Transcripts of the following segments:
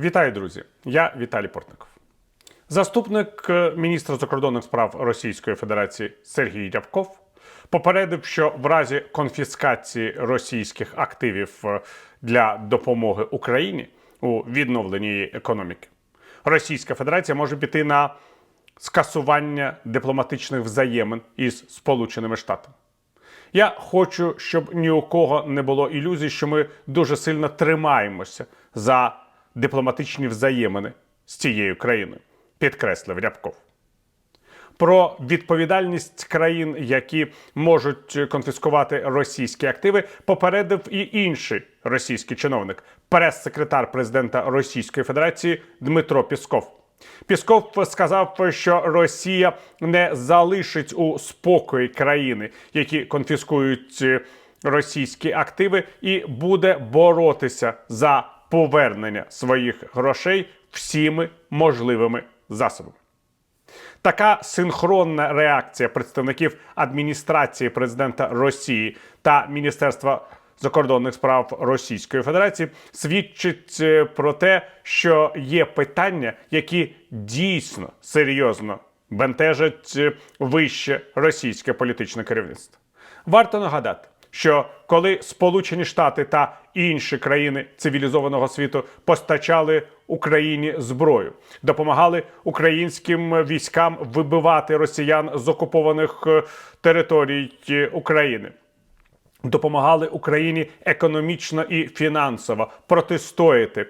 Вітаю, друзі! Я Віталій Портников. Заступник е, міністра закордонних справ Російської Федерації Сергій Рябков попередив, що в разі конфіскації російських активів е, для допомоги Україні у відновленні її економіки, Російська Федерація може піти на скасування дипломатичних взаємин із Сполученими Штатами. Я хочу, щоб ні у кого не було ілюзій, що ми дуже сильно тримаємося за дипломатичні взаємини з цією країною, підкреслив Рябков. Про відповідальність країн, які можуть конфіскувати російські активи, попередив і інший російський чиновник, прес-секретар президента Російської Федерації Дмитро Пісков. Пісков сказав, що Росія не залишить у спокої країни, які конфіскують е, російські активи, і буде боротися за повернення своїх грошей всіми можливими засобами. Така синхронна реакція представників адміністрації президента Росії та Міністерства закордонних справ Російської Федерації свідчить е, про те, що є питання, які дійсно серйозно бентежать е, вище російське політичне керівництво. Варто нагадати, що коли Сполучені Штати та інші країни цивілізованого світу постачали Україні зброю, допомагали українським військам вибивати росіян з окупованих е, територій е, України. Допомагали Україні економічно і фінансово протистояти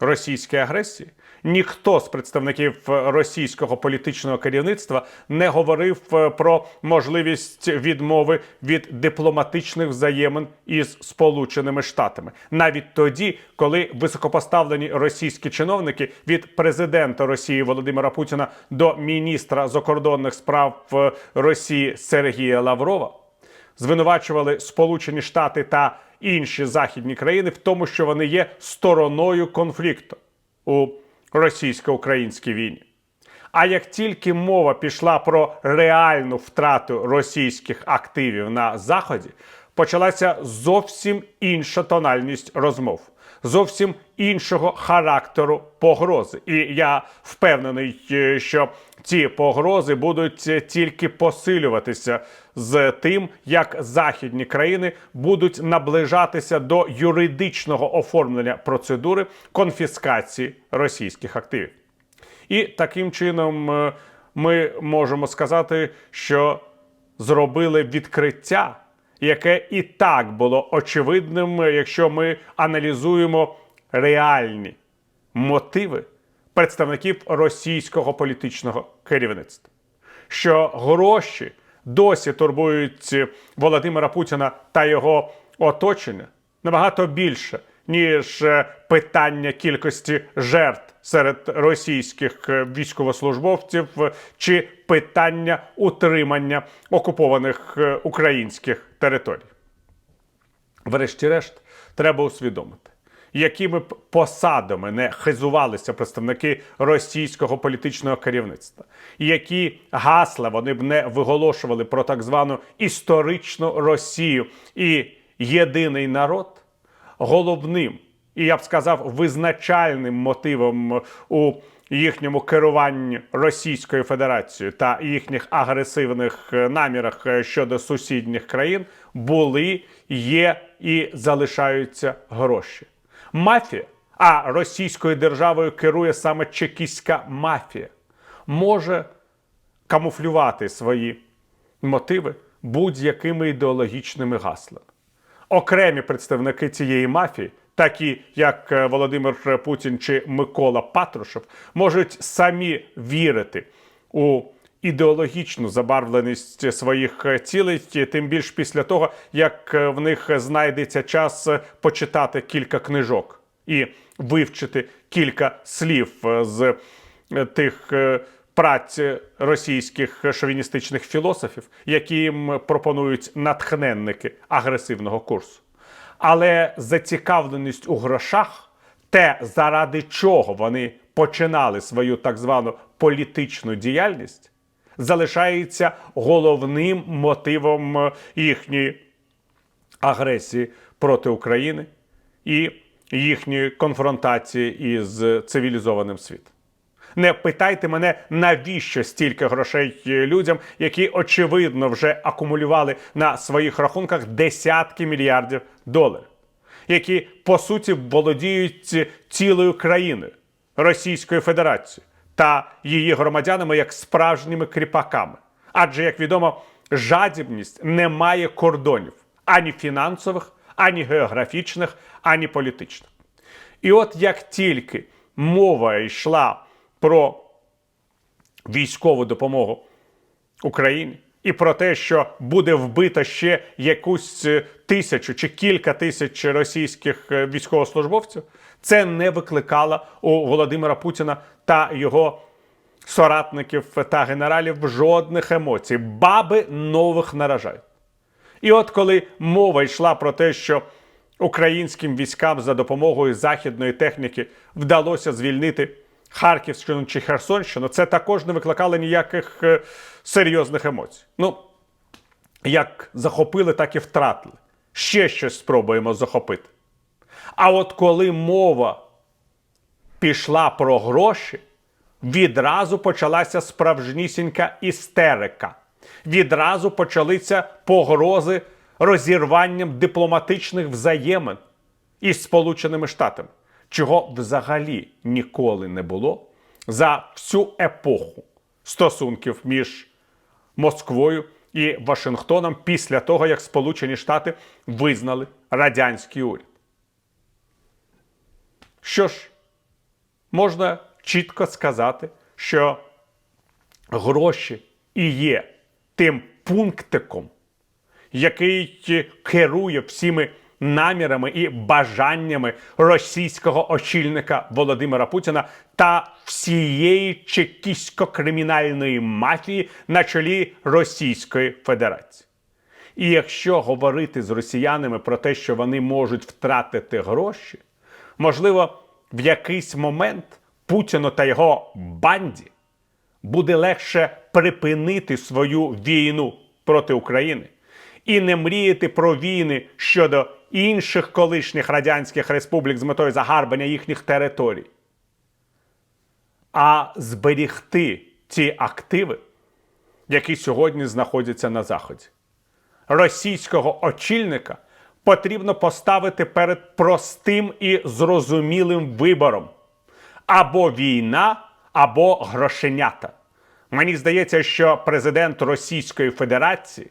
російській агресії. Ніхто з представників російського політичного керівництва не говорив е, про можливість відмови від дипломатичних взаємин із Сполученими Штатами, навіть тоді, коли високопоставлені російські чиновники від президента Росії Володимира Путіна до міністра закордонних справ е, Росії Сергія Лаврова звинувачували Сполучені Штати та інші західні країни в тому, що вони є стороною конфлікту. У російсько-українській війні. А як тільки мова пішла про реальну втрату російських активів на заході, почалася зовсім інша тональність розмов, зовсім іншого характеру погрози. І я впевнений, е, що ці погрози будуть е, тільки посилюватися з тим, як західні країни будуть наближатися до юридичного оформлення процедури конфіскації російських активів. І таким чином е, ми можемо сказати, що зробили відкриття, яке і так було очевидним, якщо ми аналізуємо реальні мотиви представників російського політичного керівництва, що гроші досі турбують Володимира Путіна та його оточення набагато більше, ніж питання кількості жертв серед російських е, військовослужбовців е, чи питання утримання окупованих е, українських територій. Врешті-решт, треба усвідомити, якими б посадами не хизувалися представники російського політичного керівництва, які гасла вони б не виголошували про так звану історичну Росію і єдиний народ, головним і я б сказав визначальним мотивом у їхньому керуванні Російською Федерацією та їхніх агресивних е, намірах е, щодо сусідніх країн були, є і залишаються гроші. Мафія, а російською державою керує саме чекістська мафія, може камуфлювати свої мотиви будь-якими ідеологічними гаслами. Окремі представники цієї мафії, такі як е, Володимир Путін чи Микола Патрушев, можуть самі вірити у ідеологічну забарвленість своїх цілей, тим більш після того, як е, в них знайдеться час е, почитати кілька книжок і вивчити кілька слів е, з е, тих праць російських шовіністичних філософів, які їм пропонують натхненники агресивного курсу. Але зацікавленість у грошах, те, заради чого вони починали свою так звану політичну діяльність, залишається головним мотивом їхньої агресії проти України і їхньої конфронтації із цивілізованим світом. Не питайте мене, навіщо стільки грошей людям, які очевидно вже акумулювали на своїх рахунках десятки мільярдів доларів, які по суті володіють цілою країною Російською Федерацією та її громадянами як справжніми кріпаками. Адже, як відомо, жадібність не має кордонів ані фінансових, ані географічних, ані політичних. І от як тільки мова йшла про військову допомогу Україні і про те, що буде вбито ще якусь е, тисячу чи кілька тисяч російських е, військовослужбовців, це не викликало у Володимира Путіна та його соратників та генералів жодних емоцій. Баби нових наражають. І от коли мова йшла про те, що українським військам за допомогою західної техніки вдалося звільнити Харківщину чи Херсонщину, це також не викликало ніяких е, серйозних емоцій. Ну, як захопили, так і втратили. Ще щось спробуємо захопити. А от коли мова пішла про гроші, відразу почалася справжнісінька істерика. Відразу почалися погрози розірванням дипломатичних взаємин із Сполученими Штатами, чого взагалі ніколи не було за всю епоху стосунків між Москвою і Вашингтоном після того, як Сполучені Штати визнали радянський уряд. Що ж, можна чітко сказати, що гроші і є тим пунктиком, який керує всіми намірами і бажаннями російського очільника Володимира Путіна та всієї чекісько-кримінальної мафії на чолі Російської Федерації. І якщо говорити з росіянами про те, що вони можуть втратити гроші, можливо, в якийсь момент Путіну та його банді буде легше припинити свою війну проти України і не мріяти про війни щодо інших колишніх радянських республік з метою загарбання їхніх територій, а зберігти ті активи, які сьогодні знаходяться на Заході. Російського очільника потрібно поставити перед простим і зрозумілим вибором або війна, або грошенята. Мені здається, що президент Російської Федерації,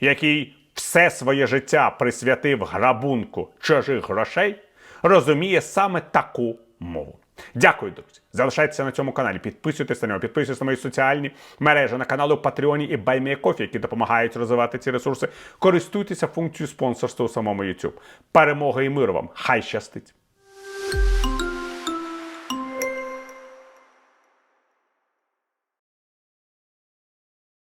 який все своє життя присвятив грабунку чужих грошей, розуміє саме таку мову. Дякую, друзі. Залишайтеся на цьому каналі. Підписуйтесь на нього, підписуйтесь на мої соціальні мережі на каналу Патреоні і Баймієкофі, які допомагають розвивати ці ресурси. Користуйтеся функцією спонсорства у самому YouTube. Перемоги і миру вам! Хай щастить!